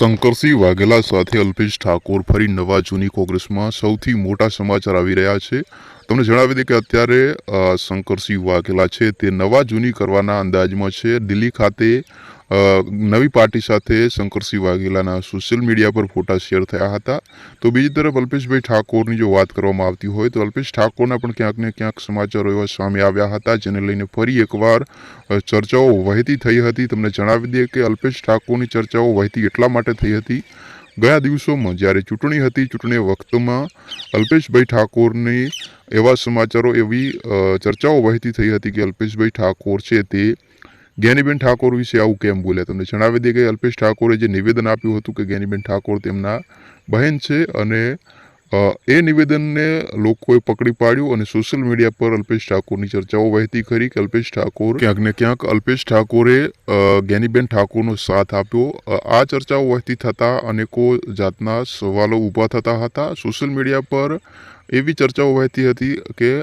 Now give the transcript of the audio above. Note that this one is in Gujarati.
શંકરસિંહ વાઘેલા સાથે અલ્પેશ ઠાકોર ફરી નવા જૂની કોંગ્રેસમાં સૌથી મોટા સમાચાર આવી રહ્યા છે. તમને જણાવી દઈએ કે અત્યારે શંકરસિંહ વાઘેલા છે તે નવા જૂની કરવાના અંદાજમાં છે. દિલ્હી ખાતે નવી પાર્ટી સાથે શંકરસિંહ વાઘેલાના સોશિયલ મીડિયા પર ફોટા શેર થયા હતા. તો બીજી તરફ અલ્પેશભાઈ ઠાકોરની જો વાત કરવામાં આવતી હોય, તો અલ્પેશ ઠાકોરના પણ ક્યાંક ને ક્યાંક સમાચારો એવા સામે આવ્યા હતા, જેને લઈને ફરી એકવાર ચર્ચાઓ વહેતી થઈ હતી. તમને જણાવી દઈએ કે અલ્પેશ ઠાકોરની ચર્ચાઓ વહેતી એટલા માટે થઈ હતી. ગયા દિવસોમાં જ્યારે ચૂંટણી હતી, ચૂંટણી વખતમાં અલ્પેશભાઈ ઠાકોરની એવા સમાચારો એવી ચર્ચાઓ વહેતી થઈ હતી કે અલ્પેશભાઈ ઠાકોર છે તે જ્ઞાનીબેન ઠાકોર વિશે આવું કેમ બોલ્યા તમને જણાવી દઈએ કે અલ્પેશ ઠાકોરે જે નિવેદન આપ્યું હતું કે જ્ઞાનીબેન ઠાકોર તેમના બહેન છે અને એ નિવેદનને લોકોએ પકડી પાડ્યું અને સોશિયલ મીડિયા પર અલ્પેશ ઠાકોરની ચર્ચાઓ વહેતી કરી કે અલ્પેશ ઠાકોર ક્યાંક ને ક્યાંક અલ્પેશ ઠાકોરે જ્ઞાનીબેન ઠાકોરનો સાથ આપ્યો. આ ચર્ચાઓ વહેતી થતાં અનેકો જાતના સવાલો ઊભા થતા હતા. સોશિયલ મીડિયા પર એવી ચર્ચાઓ વહેતી હતી કે